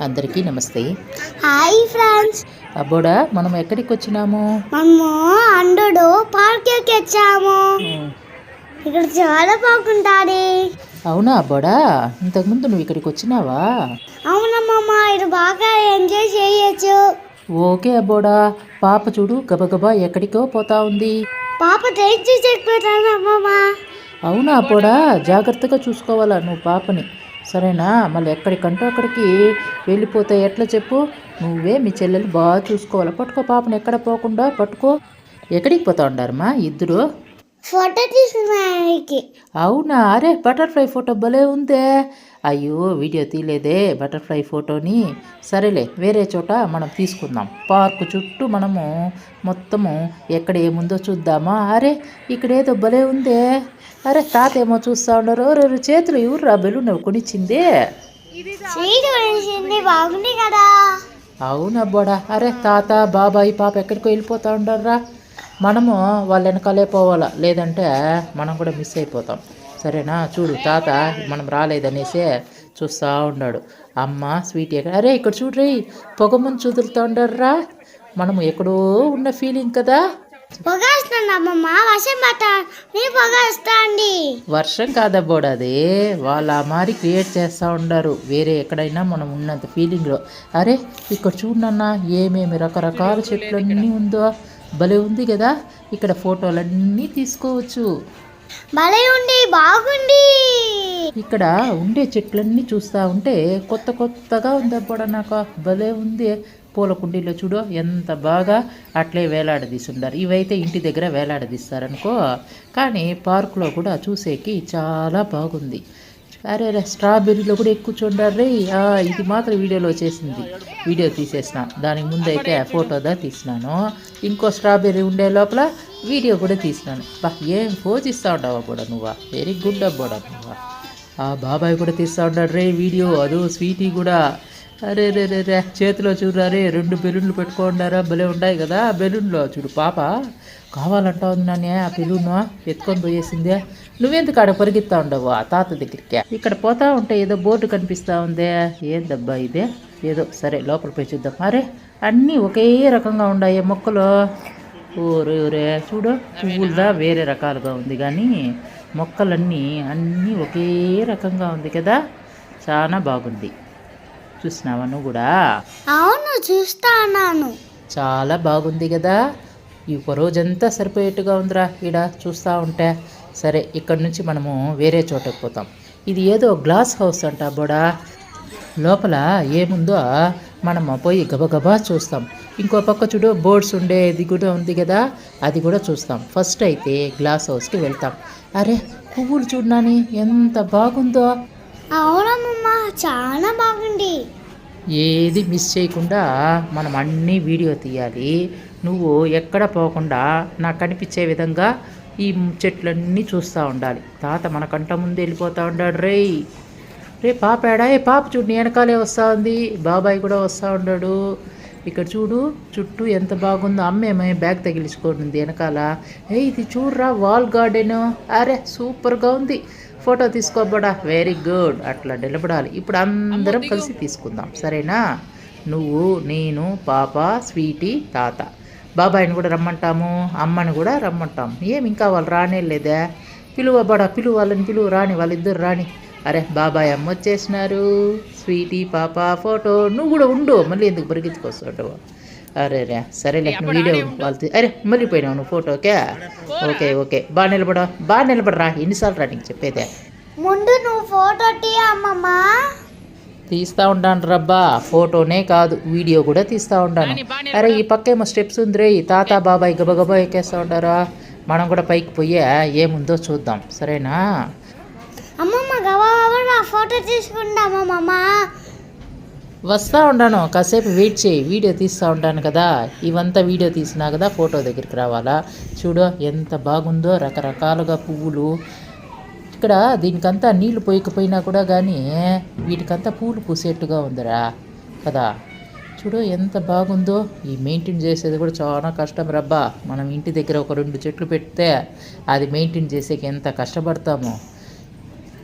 అందరికీ నమస్తే. Hi friends. అబ్బోడా మనం ఎక్కడికి వచ్చినాము? మనము అండుడు పార్క్కి వచ్చాము. ఇక్కడ చాలా బాగుంటుంది. అవునా అబ్బోడా ఇంతకుముందు నువ్వు ఇక్కడికి వచ్చినావా? అవునమ్మమ్మ ఇది బాగా ఎంజాయ్ చేయొచ్చు. ఓకే అబ్బోడా పాప చూడు గబగబా ఎక్కడికో పోతా ఉంది. పాప ట్రైన్ చూసి అవునా అబ్బోడా జాగ్రత్తగా చూసుకోవాలా నువ్వు పాపని? సరేనా? మళ్ళీ ఎక్కడికంటో అక్కడికి వెళ్ళిపోతే ఎట్లా చెప్పు? నువ్వే మీ చెల్లెలు బాగా చూసుకోవాలి. పట్టుకో పాపని ఎక్కడ పోకుండా పట్టుకో. ఎక్కడికి పోతా ఉండారమ్మా ఇద్దరు? ఫోటో తీసుకున్నానికి అవునా? అరే బటర్ఫ్లై ఫోటో భలే ఉందే. అయ్యో వీడియో తీయలేదే బటర్ఫ్లై ఫోటోని. సరేలే వేరే చోట మనం తీసుకుందాం. పార్కు చుట్టూ మనము మొత్తము ఎక్కడ ఏముందో చూద్దామా? అరే ఇక్కడేదో భలే ఉందే. అరే తాత ఏమో చూస్తా ఉన్నారు. రెండు చేతులు ఎవరు రా బెలూన్ కొనిచ్చిందే. బాగుంది కదా. అవునా బోడా అరే తాత బాబాయ్ పాప ఎక్కడికో వెళ్ళిపోతా ఉండారా మనము వాళ్ళ వెనకాలే పోవాలా. లేదంటే మనం కూడా మిస్ అయిపోతాం. సరేనా? చూడు తాత మనం రాలేదనేసే చూస్తూ ఉన్నాడు. అమ్మ స్వీట్ ఎక్కడ అరే ఇక్కడ చూడ్రి పొగ ముందు చూదులుతూ ఉండర్రా మనము ఎక్కడో ఉన్న ఫీలింగ్ కదా. వర్షం పట్ట నీ పొగేస్తాండి వర్షం కాదబ్బోడు అది? వాళ్ళు ఆ మారి క్రియేట్ చేస్తూ ఉండారు. వేరే ఎక్కడైనా మనం ఉన్నంత ఫీలింగ్లో అరే ఇక్కడ చూడన్నా ఏమేమి రకరకాల చెట్లన్నీ ఉందో? భలే ఉంది కదా. ఇక్కడ ఫోటోలన్నీ తీసుకోవచ్చు. భలే ఉంది బాగుంది. ఇక్కడ ఉండే చెట్లన్నీ చూస్తూ ఉంటే కొత్త కొత్తగా ఉంది అబ్బోడా నాకు. భలే ఉంది. పూల కుండీలో చూడు ఎంత బాగా అట్లే వేలాడదీసుండారు ఇవైతే ఇంటి దగ్గర వేలాడదీస్తారనుకో. కానీ పార్కులో కూడా చూసేకి చాలా బాగుంది. అరే రే స్ట్రాబెర్రీలో కూడా ఎక్కువ చూడారు రే ఇది మాత్రం వీడియోలో వచ్చేసింది. వీడియో తీసేసిన. దానికి ముందైతే ఫోటోదా తీసినాను. ఇంకో స్ట్రాబెర్రీ ఉండే లోపల వీడియో కూడా తీసినాను. బా ఏం పోజ్ ఇస్తా ఉండవా కూడా నువ్వా? వెరీ గుడ్ అబ్బోడా నువ్వా. ఆ బాబాయ్ కూడా తీస్తా ఉన్నాడు రే వీడియో. అదో స్వీటీ కూడా. అరే రే రే రే. చేతిలో చూడరా రెండు బెలూన్లు పెట్టుకోండారా? భలే ఉన్నాయి కదా బెలూన్లో. చూడు పాప. కావాలంటా ఉంది నానే ఆ బెలూన్ ఎత్తుకొని పోయేసిందే. నువ్వెందుకు ఆడ పరిగెత్తా ఉండవు? ఆ తాత దగ్గరికి. ఇక్కడ పోతా ఉంటే ఏదో బోర్డు కనిపిస్తా ఉందే. ఏందబ్బా ఇదే? ఏదో. సరే లోపల పోయి చూద్దాం. అరే అన్నీ ఒకే రకంగా ఉన్నాయి మొక్కలు. ఓరే ఓరే. చూడు పువ్వులుదా వేరే రకాలుగా ఉంది కానీ మొక్కలన్నీ అన్నీ ఒకే రకంగా ఉంది కదా. చాలా బాగుంది. చూసినావా నువ్వు కూడా? అవును చూస్తా ఉన్నాను చాలా బాగుంది కదా. ఈ ఒక రోజంతా సరిపోయేట్టుగా ఉందిరా ఈడ చూస్తూ ఉంటే. సరే ఇక్కడ నుంచి మనము వేరే చోటకి పోతాం. ఇది ఏదో గ్లాస్ హౌస్ అంట బోడా. లోపల ఏముందో మనం పోయి గబగబా చూస్తాం. ఇంకో పక్క చూడు బోర్డ్స్ ఉండేది కూడా ఉంది కదా. అది కూడా చూస్తాం. ఫస్ట్ అయితే గ్లాస్ హౌస్కి వెళ్తాం. అరే పువ్వులు చూడనాని ఎంత బాగుందో. అవునమ్మమ్మ చాలా బాగుంది. ఏది మిస్ చేయకుండా మనం అన్నీ వీడియో తీయాలి. నువ్వు ఎక్కడ పోకుండా నాకు కనిపించే విధంగా ఈ చెట్లన్నీ చూస్తూ ఉండాలి. తాత మన కంట ముందు వెళ్ళిపోతూ ఉండాడు రేయ్ రే పాప ఏడా? ఏ పాప చూడు వెనకాలే వస్తూ ఉంది. బాబాయ్ కూడా వస్తూ ఉన్నాడు ఇక్కడ చూడు చుట్టూ ఎంత బాగుందో. అమ్మేమే బ్యాగ్ తగిలించుకోండి వెనకాల. ఏ ఇది చూడరా వాల్ గార్డెన్. అరే సూపర్గా ఉంది. ఫోటో తీసుకోబడా? వెరీ గుడ్ అట్లా నిలబడాలి. ఇప్పుడు అందరం కలిసి తీసుకుందాం. సరేనా? నువ్వు నేను పాప స్వీటీ తాత. బాబాయిని కూడా రమ్మంటాము. అమ్మని కూడా రమ్మంటాం. ఏం ఇంకా వాళ్ళు రానే లేదా? పిలువ బడా పిలువ. వాళ్ళని పిలువ రాని వాళ్ళిద్దరు రాని. అరే బాబాయ్ అమ్మ వచ్చేసినారు స్వీటీ పాప ఫోటో. నువ్వు కూడా ఉండు. మళ్ళీ ఎందుకు పరిగెత్తుకొస్తావు? అరే రే సరేలే వీడియో వాళ్ళు అరే మళ్ళీ పోయినావు నువ్వు ఫోటోకే ఓకే? ఓకే బాగా నిలబడా బాగా నిలబడరా ఎన్నిసార్లు రా నీకు చెప్పేదే? ముందు నువ్వు ఫోటో తీ అమ్మమ్మ. తీస్తా ఉంటాను రబ్బా ఫోటోనే కాదు వీడియో కూడా తీస్తా ఉంటాను అరే ఈ పక్క ఏమో స్టెప్స్ ఉందిరే ఈ తాత బాబాయ్ గబగబా ఎక్కేస్తా ఉంటారా మనం కూడా పైకి పోయే ఏముందో చూద్దాం సరేనా? అమ్మమ్మ నా ఫోటో తీసుకుంటాం అమ్మమ్మ. వస్తూ ఉంటాను. కాసేపు వెయిట్ చేయి. వీడియో తీస్తూ ఉంటాను కదా. ఇవంతా వీడియో తీసినా కదా ఫోటో దగ్గరికి రావాలా? చూడు ఎంత బాగుందో రకరకాలుగా పువ్వులు. ఇక్కడ దీనికంతా నీళ్ళు పోయకపోయినా కూడా కానీ వీటికంతా పూలు పూసేట్టుగా ఉందిరా. కదా? చూడు ఎంత బాగుందో. ఈ మెయింటైన్ చేసేది కూడా చాలా కష్టం రబ్బా. మనం ఇంటి దగ్గర ఒక రెండు చెట్లు పెడితే అది మెయింటైన్ చేసేకి ఎంత కష్టపడతామో?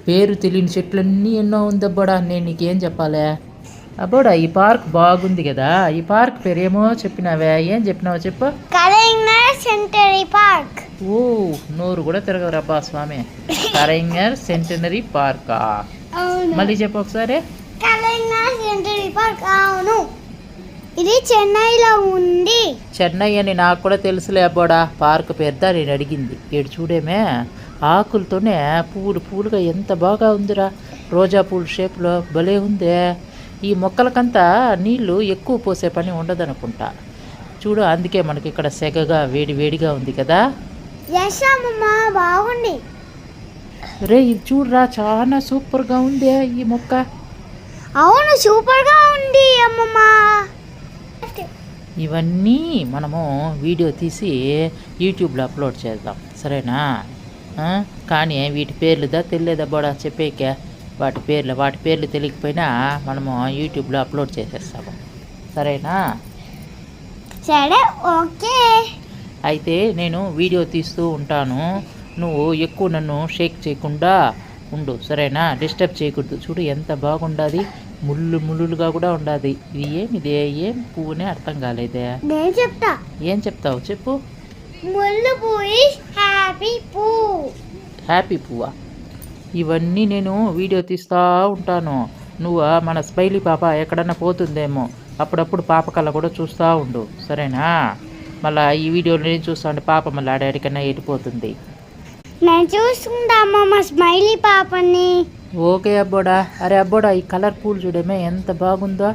పేరు తెలియని చెట్లన్నీ ఎన్నో ఉందబ్బడా నేను నీకేం చెప్పాలే? అబ్బోడా ఈ పార్క్ బాగుంది కదా. ఈ పార్క్ పేరేమో చెప్పినావే? ఏం చెప్పినావో చెప్పు. కలైనర్ సెంటరీ పార్క్. ఓ నోరు కూడా తిరగరబ్బా స్వామి. కరైంగర్ సెంటనరీ పార్కా. మళ్ళీ చెప్పు ఒకసారి. కలైనర్ సెంటరీ పార్క్ అవును. ఇది చెన్నైలో ఉంది. చెన్నై అని నాకు కూడా తెలుసులే అబ్బోడా. పార్క్ పేరుదా నేను అడిగింది. ఏడు చూడేమే. ఆకులతోనే పూలు పూలుగా ఎంత బాగా ఉందిరా. రోజా పూల షేప్లో భలే ఉందే. ఈ మొక్కలకంతా నీళ్ళు ఎక్కువ పోసే పని ఉండదనుకుంటా. చూడు అందుకే మనకి ఇక్కడ సెగగా వేడి వేడిగా ఉంది కదా. బాగుంది. రే ఇది చూడరా చాలా సూపర్గా ఉందే ఈ మొక్క. అవును సూపర్గా ఉంది అమ్మమ్మ. ఇవన్నీ మనము వీడియో తీసి యూట్యూబ్లో అప్లోడ్ చేద్దాం. సరేనా? కానీ వీటి పేర్లుదా తెలియదా బోడా చెప్పేకే? వాటి పేర్లు వాటి పేర్లు తెలియకపోయినా మనము యూట్యూబ్లో అప్లోడ్ చేసేస్తాము. సరేనా? సరే ఓకే. అయితే నేను వీడియో తీస్తూ ఉంటాను. నువ్వు ఎక్కువ నన్ను షేక్ చేయకుండా ఉండు సరేనా? డిస్టర్బ్ చేయకూడదు. చూడు ఎంత బాగుండాది. ముళ్ళు ముళ్ళులుగా కూడా ఉండాది. ఇది ఏమిదే ఏం పువ్వునే అర్థం కాలేదే. నేను చెప్తా. ఏం చెప్తావు చెప్పు. ముళ్ళు పోయి హ్యాపీ పూ హ్యాపీ పువ్వా? ఇవన్నీ నేను వీడియో తీస్తూ ఉంటాను. నువ్వు మన స్మైలీ పాప ఎక్కడన్నా పోతుందేమో. అప్పుడప్పుడు పాప కళ్ళ కూడా చూస్తూ ఉండు. సరేనా? మళ్ళీ ఈ వీడియోలో నేను చూస్తా ఉంటే పాప మళ్ళీ ఆడాడికన్నా ఎడిపోతుంది నేను అమ్మమ్మ స్మైలీ పాపని. ఓకే అబ్బోడా. అరే అబ్బోడా ఈ కలర్ పూలు చూడమే ఎంత బాగుందో.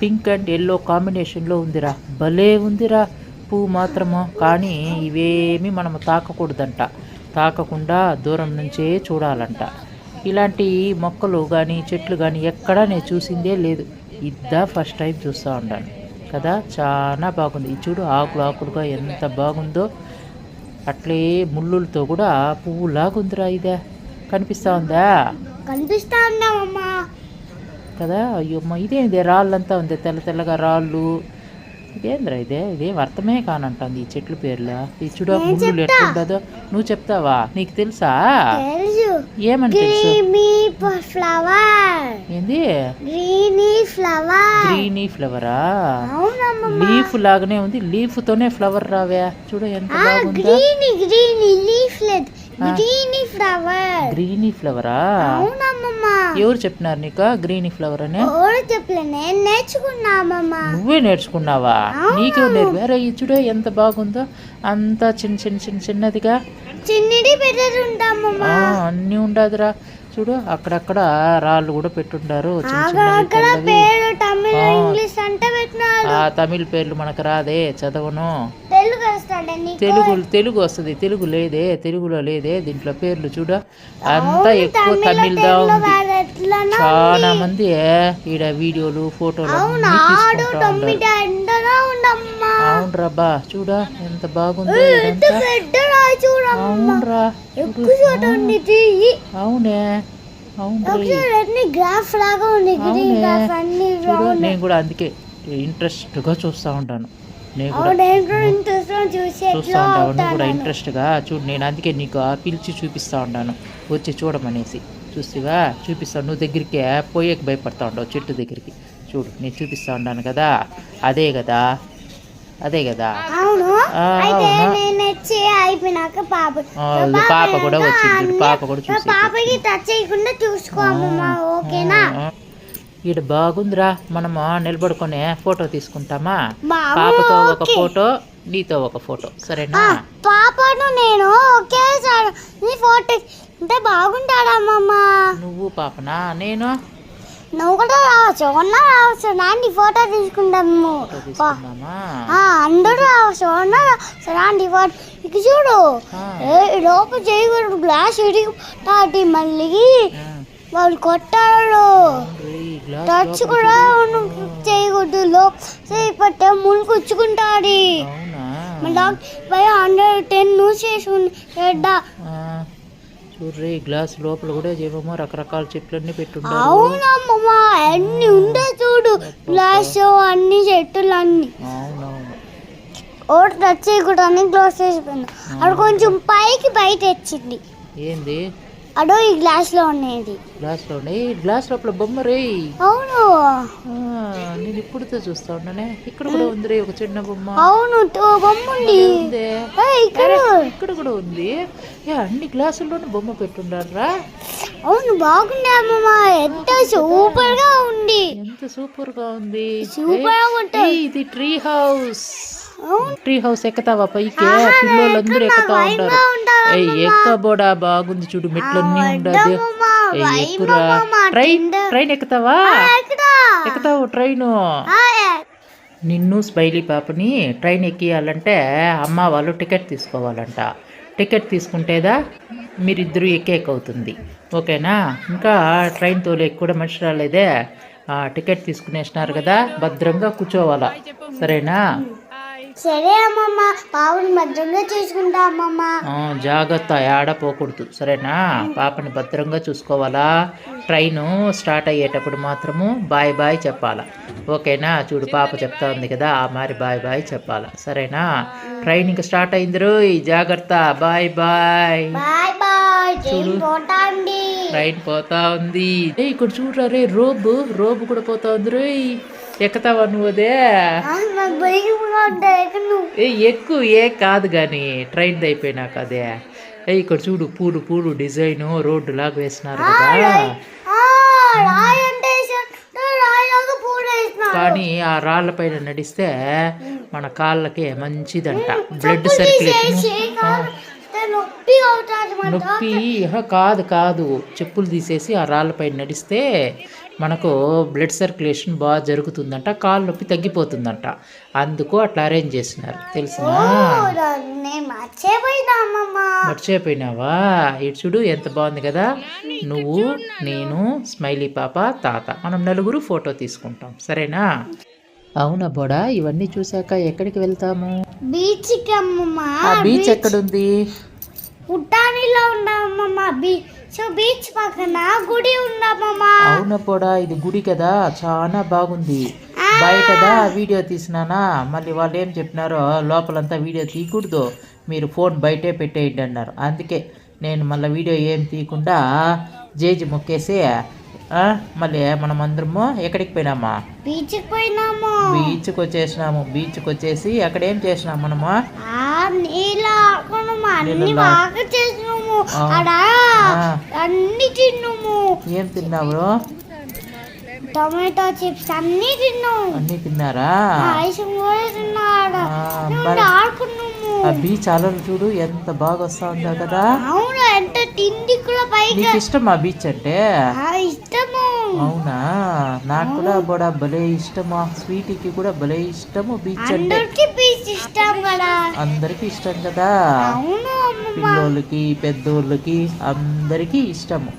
పింక్ అండ్ ఎల్లో కాంబినేషన్లో ఉందిరా. భలే ఉందిరా. పువ్వు మాత్రము కానీ ఇవేమీ మనము తాకకూడదంట. తాకకుండా దూరం నుంచే చూడాలంట. ఇలాంటి మొక్కలు కానీ చెట్లు కానీ ఎక్కడా నేను చూసిందే లేదు. ఇద్దా ఫస్ట్ టైం చూస్తూ ఉన్నాను కదా చాలా బాగుంది. ఇది చూడు ఆకులు ఆకులుగా ఎంత బాగుందో. అట్లే ముళ్ళులతో కూడా పువ్వులాగుందిరా ఇదే. కనిపిస్తా ఉందా? కనిపిస్తా ఉన్నామమ్మ కదా అయ్యో ఇదేంది? రాళ్ళంతా ఉంది తెల్ల తెల్లగా రాళ్ళు. ఇదేంద్రా ఇదే? ఇదేం అర్థమే కానంటుంది ఈ చెట్ల పేర్లు? ఈ చూడ చెప్తా. ఎట్లుండదో నువ్వు చెప్తావా? నీకు తెలుసా? ఏమని తెలుసు? గ్రీమీ ఫ్లవర్ ఏంది? గ్రీనీ ఫ్లవర్ గ్రీనీ ఫ్లవరా లీఫ్ లాగానే ఉంది. లీఫ్ తోనే ఫ్లవర్ రావే. చూడు ఎంత బాగుందో? గ్రీనీ గ్రీనీ లీఫ్ లేదు. గ్రీనీ ఫ్లవర్ గ్రీనీ ఫ్లవరా అవునమ్మమ్మ. ఎవరు చెప్పినారు నీకు గ్రీనీ ఫ్లవర్ అని? ఎవరు చెప్పలే నేను నేర్చుకున్నామమ్మ నువ్వే నేర్చుకున్నావా. నీకే నేర్పు? వేరే ఈ చూడు ఎంత బాగుందో. అంతా చిన్న చిన్న చిన్న చిన్నదిగా. చిన్నది పెద్దదుంటామమ్మ ఆ, అన్నీ ఉండదురా. చూడు అక్కడక్కడ రాళ్ళు కూడా ఆ. తమిళ పేర్లు మనకు రాదే చదవను. తెలుగు తెలుగు వస్తుంది. తెలుగు లేదే తెలుగులో లేదే. దీంట్లో పేర్లు చూడు. అంతా ఎక్కువ తమిళ తమిళ్దా ఉంది. చాలా మంది ఈడ వీడియోలు ఫోటోలు అవును అన్నీ ఆడు తీసుకుంటా తొమ్మిది ఉంటారు ఎండగా ఉండమ్మా అవును రబ్బా చూడా ఎంత బాగుందో అవునరా అవునే నేను కూడా అందుకే ఇంట్రెస్ట్గా చూస్తూ ఉంటాను. చూసి చూస్తూ ఉంటాను నువ్వు కూడా ఇంట్రెస్ట్గా చూడు నేను అందుకే నీకు పిలిచి చూపిస్తూ ఉంటాను వచ్చి చూడమనేసి. చూసివా చూపిస్తాను నువ్వు దగ్గరికి పోయేకి భయపడతా ఉండవు చెట్టు దగ్గరికి. చూడు నేను చూపిస్తూ ఉంటాను కదా? అదే కదా? అదే కదా? పాప కూడా వచ్చింది పాప కూడా చూసేది. పాపకి టచ్ చేయకుండా ఓకేనా? ఈడ బాగుందిరా మనము నిలబడుకొని ఫోటో తీసుకుంటామా? పాపతో ఒక. ఫోటో నీతో ఒక ఫోటో సరేనా? పాపను నేను ఒకేసారి నీ ఫోటో అంటే బాగుంటాడమ్మమ్మ నువ్వు పాపనా? నేను? నువ్వు కూడా రావచ్చు ఉన్నా రావచ్చు. నాండి ఫోటో తీసుకుంటాము అందరూ రావచ్చు ఉన్నా రావచ్చు. నాండి ఫోటో ఇక చూడు. లోపల చేయకూడదు. గ్లాస్ ఇరిగి మళ్ళీ వాళ్ళు కొట్టాడు. టచ్ కూడా చేయకూడదు లోపల పట్టే ముళ్ళు కుచ్చుకుంటాడు అవునా? మళ్ళీ పై హండ్రెడ్ టెన్ చేసి ఆ, చూడ్రే గ్లాస్ లోపల కూడా ఏమేమో రకరకాల చెట్లన్నీ పెట్టుంటారు. అవునమ్మమ్మ అన్ని ఉండే చూడు. గ్లాస్ అన్ని చెట్టులు అన్ని అవునవును. ఒకటి టచ్ చేయకూడదు గ్లాస్ వేసిపోయింది. అక్కడ కొంచెం పైకి బయట తెచ్చింది ఏంది? అడో ఈ గ్లాస్లో ఉండేది. గ్లాస్లో ఉన్నాయి గ్లాస్ లోపల బొమ్మ రేయ్ అవును. నేను ఇప్పుడుతో చూస్తా ఉన్నానే. ఇక్కడ కూడా ఉంది రే ఒక చిన్న బొమ్మ. అవును బొమ్మ ఉంది. ఇక్కడ. ఇక్కడ కూడా ఉంది. ఏ అన్ని గ్లాసుల్లోనూ బొమ్మ పెట్టుండారా అవును బాగుంది అమ్మమ్మ. ఎంత సూపర్గా ఉంది. ఎంత సూపర్గా ఉంది. సూపర్గా ఉంటుంది. ఇది ట్రీ హౌస్. ట్రీ హౌస్ ఎక్కుతావా? పైకి పిల్లలందరూ ఎక్కుతా ఉంటారు ఏయ్ ఎక్కబోడా బాగుంది చూడు మెట్లన్నీ ఉండదు. ఎక్కురా. ట్రైన్ ట్రైన్ ఎక్కుతావా? ఎక్కుతావు ట్రైన్. ఏ- నిన్ను స్మైలీ పాపని ట్రైన్ ఎక్కియాలంటే అమ్మ వాళ్ళు టికెట్ తీసుకోవాలంట. టికెట్ తీసుకుంటేదా మీరిద్దరూ ఎక్కేకవుతుంది ఓకేనా? ఇంకా ట్రైన్ తోలేకి కూడా మనిషి రాలేదే. టికెట్ తీసుకునేసినారు కదా భద్రంగా కూర్చోవాలా. సరేనా? సరే అమ్మమ్మ పావుని భద్రంగా చూసుకుంటా అమ్మమ్మ. జాగ్రత్త ఆడపోకూడదు సరేనా? పాపని భద్రంగా చూసుకోవాలా? ట్రైను స్టార్ట్ అయ్యేటప్పుడు మాత్రము బాయ్ బాయ్ చెప్పాలా. ఓకేనా? చూడు పాప చెప్తా ఉంది కదా ఆ మరి బాయ్ బాయ్ చెప్పాలా. సరేనా? ట్రైన్ ఇంకా స్టార్ట్ అయింది రోయ్. జాగ్రత్త bye bye. Bye bye. Train పోతా ఉంది. ఇక్కడ చూడరా రే రోబు రోబు కూడా పోతా ఉంది రోయ్. ఎక్కుతావా నువ్వు అదే ఏ ఎక్కువ ఏ కాదు కానీ ట్రైన్ అయిపోయినాక అదే. ఏ ఇక్కడ చూడు పూలు పూలు డిజైన్ రోడ్డు లాగా వేసినారు. కదా కానీ ఆ రాళ్ళ పైన నడిస్తే మన కాళ్ళకి మంచిదంట. బ్లడ్ సర్క్యులేషన్ నొప్పి కాదు కాదు. చెప్పులు తీసేసి ఆ రాళ్ళపై నడిస్తే మనకు బ్లడ్ సర్క్యులేషన్ బాగా జరుగుతుందంట కాళ్ళ నొప్పి తగ్గిపోతుందంట. అందుకు అట్లా అరేంజ్ చేసినారు. తెలిసినా? మర్చిపోయినావా? ఇటు చూడు ఎంత బాగుంది కదా. నువ్వు నేను స్మైలీ పాప తాత. మనం నలుగురు ఫోటో తీసుకుంటాం. సరేనా? అవునా బోడా? ఇవన్నీ చూసాక ఎక్కడికి వెళ్తాము? Beach beach. ఎక్కడుంది? ఉన్నామమ్మ బీచ్ సో బీచ్ పక్కన గుడి ఉందమ్మమ్మ అవునా బోడా ఇది గుడి కదా చాలా బాగుంది. బయటదా వీడియో తీసినానా? మళ్ళీ వాళ్ళు ఏం చెప్పినారో లోపలంతా వీడియో తీయకూడదు. మీరు ఫోన్ బయటే పెట్టేయండి అన్నారు. అందుకే నేను మళ్ళీ వీడియో ఏం తీయకుండా జేజి మొక్కేసి మళ్ళీ మనం అందరము ఎక్కడికి పోయినామా? బీచ్కి పోయినాము. బీచ్కి వచ్చేసినాము. బీచ్కి వచ్చేసి అక్కడ ఏం చేసినాం మనము? నీళ్ళ ఆడుకున్నాము అన్ని బాగా చేసినాము. ఆ. ఆడ ఆ. అన్ని తిన్నాము. ఏం తిన్నావు? టొమాటో చిప్స్ అన్ని తిన్నాము. అన్నీ తిన్నారా? ఐస్ కూడా తిన్నాడు ఆ, నుండి మరి ఆడుకున్నాము ఆ బీచ్ అలలు చూడు ఎంత బాగా వస్తా ఉందో కదా. అవును ఎంత తిండి కూడా పైకి నీకు ఇష్టం ఆ బీచ్ అంటే? ఆ, ఇష్టము అవునా? నాకు కూడా కూడా భలే ఇష్టమా. స్వీటీకి కూడా భలే ఇష్టము బీచ్ అంటే. అందరికి బీచ్ ఇష్టం కదా. అందరికి ఇష్టం కదా. అవును పిల్లోళ్ళకి పెద్దోళ్ళకి అందరికీ ఇష్టము.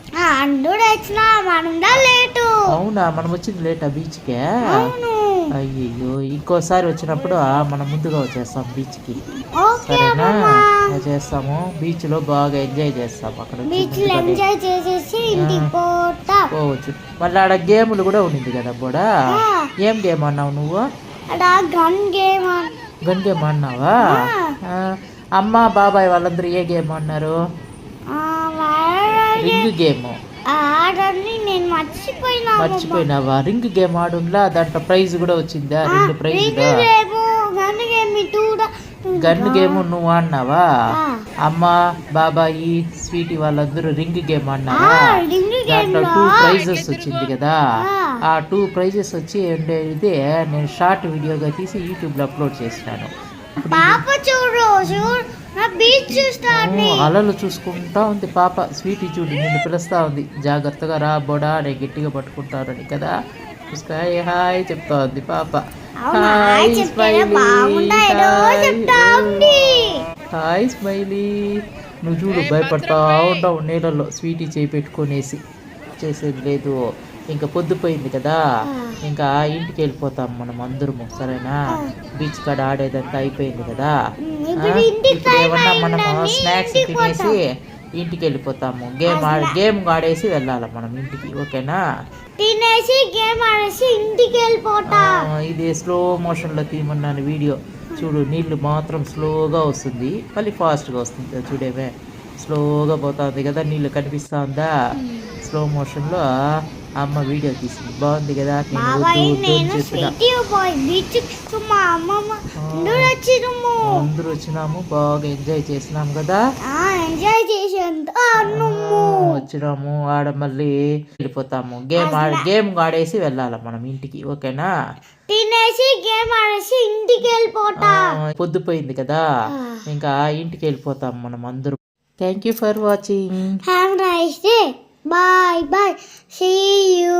అవునా? మనం వచ్చింది లేట్ ఆ బీచ్కే? అవును. అయ్యయ్యో ఇంకోసారి వచ్చినప్పుడు మనం ముందుగా వచ్చేస్తాం బీచ్కి. సరేనా? చేస్తాము. బీచ్లో బాగా ఎంజాయ్ చేస్తాం అక్కడ పోవచ్చు. మళ్ళీ ఆడ గేములు కూడా ఉండింది కదా బోడా? ఆ, ఏం గేమ్ అన్నావు నువ్వు? గన్ గేమ్ ఆ, అమ్మ బాబాయ్ వాళ్ళందరూ ఏ గేమ్ ఆడినారు? Ring game. ఆడని నేను మర్చిపోయినా మర్చిపోయినావా? రింగ్ గేమ్ ఆడుండ్లా? దాంట్లో ప్రైజ్ కూడా వచ్చిందా? రెండు ప్రైజ్ గన్ గేమ్ నువ్వు ఆడినావా? ఆ. అమ్మ బాబాయి స్వీటీ వాళ్ళందరూ రింగ్ గేమ్ గేమ్ దాంట్లో టూ ప్రైజెస్ వచ్చింది కదా? ఆ. ఆ టూ ప్రైజెస్ వచ్చి ఉండేది నేను షార్ట్ వీడియోగా తీసి యూట్యూబ్లో అప్లోడ్ చేసినాను. పాప చూడు చూడు. నా బీచ్ చూస్తాను ఓ, అలలు చూసుకుంటా ఉంది పాప. స్వీటీ చూడు నిన్ను పిలుస్తా ఉంది. జాగ్రత్తగా రా బోడా నేను గట్టిగా పట్టుకుంటానని కదా. చూసుకో హాయ్ చెప్తా ఉంది పాప. Hi Smiley. Hi Smiley. నువ్వు చూడు భయపడతా ఉంటావు నీళ్ళల్లో. స్వీటీ చేయి పెట్టుకొనేసి. చేసేది లేదు. ఇంకా పొద్దుపోయింది కదా. ఇంకా ఇంటికి వెళ్ళిపోతాం మనం అందరము సరేనా? బీచ్ కాడ ఆడేదంతా అయిపోయింది కదా. ఇప్పుడు ఏమన్నా మనము స్నాక్స్ తినేసి ఇంటికి వెళ్ళిపోతాము. గేమ్ ఆడి గేమ్ ఆడేసి వెళ్ళాలి మనం ఇంటికి ఓకేనా? తినేసి గేమ్ ఆడేసి ఇంటికి వెళ్ళిపోతా. ఇది స్లో మోషన్లో తీయమన్నాను వీడియో. చూడు నీళ్ళు మాత్రం స్లోగా వస్తుంది. మళ్ళీ ఫాస్ట్గా వస్తుంది చూడేవే. స్లోగా పోతుంది కదా నీళ్ళు కనిపిస్తా ఉందా స్లో మోషన్లో అమ్మ వీడియో తీసింది. బాగుంది కదా? అందరూ వచ్చినము. బాగా ఎంజాయ్ చేసినాము కదా? ఎంజాయ్ వచ్చినాము ఆడ మళ్ళీ వెళ్ళిపోతాము. గేమ్ ఆడ గేమ్ ఆడేసి వెళ్ళాలి మనం ఇంటికి ఓకేనా? తినేసి గేమ్ ఆడేసి ఇంటికి వెళ్ళిపోతా. పొద్దుపోయింది కదా? ఇంకా ఇంటికి వెళ్ళిపోతాం మనం అందరూ. Thank you for watching have nice day bye bye see you